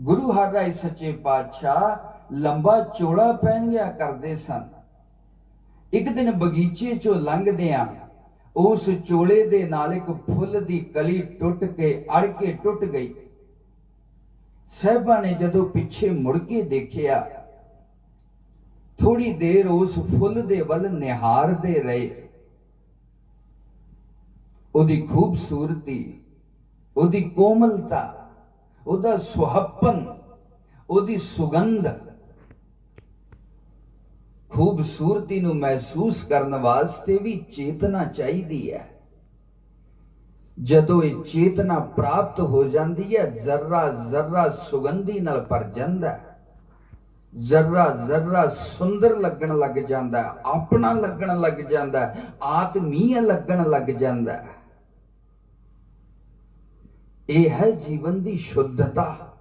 ਗੁਰੂ ਹਰ ਹਰਿਰਾਏ ਸੱਚੇ ਪਾਤਸ਼ਾਹ ਲੰਬਾ ਚੋਲਾ ਪਹਿਨ ਪਹਿਨਿਆ ਕਰਦੇ ਸਨ। ਇੱਕ ਦਿਨ ਬਗੀਚੇ ਚੋਂ ਲੰਘਦਿਆਂ ਉਸ ਚੋਲੇ ਦੇ ਨਾਲ ਇੱਕ ਫੁੱਲ ਦੀ ਕਲੀ ਟੁੱਟ ਕੇ ਅੜ ਕੇ ਟੁੱਟ ਗਈ। ਸਹਿਬਾ ਨੇ ਜਦੋਂ ਪਿੱਛੇ ਮੁੜ ਕੇ ਦੇਖਿਆ ਥੋੜੀ ਦੇਰ ਉਸ ਫੁੱਲ ਦੇ ਵੱਲ ਨਿਹਾਰਦੇ ਰਹੇ। ਉਹਦੀ ਖੂਬਸੂਰਤੀ, ਉਹਦੀ ਕੋਮਲਤਾ ਉਹਦਾ ਸੁਹੱਪਨ ਉਹਦੀ ਸੁਗੰਧ ਖੂਬਸੂਰਤੀ ਨੂੰ ਮਹਿਸੂਸ ਕਰਨ ਵਾਸਤੇ ਵੀ ਚੇਤਨਾ ਚਾਹੀਦੀ ਹੈ। ਜਦੋਂ ਇਹ ਚੇਤਨਾ ਪ੍ਰਾਪਤ ਹੋ ਜਾਂਦੀ ਹੈ ਜ਼ਰਰਾ ਜ਼ਰਰਾ ਸੁਗੰਧੀ ਨਾਲ ਭਰ ਜਾਂਦਾ ਜ਼ਰਰਾ ਜ਼ਰਰਾ ਸੁੰਦਰ ਲੱਗਣ ਲੱਗ ਜਾਂਦਾ ਆਪਣਾ ਲੱਗਣ ਲੱਗ ਜਾਂਦਾ ਹੈ, ਲੱਗਣ ਲੱਗ ਜਾਂਦਾ ਇਹ ਹੈ ਜੀਵਨ ਦੀ ਸ਼ੁੱਧਤਾ।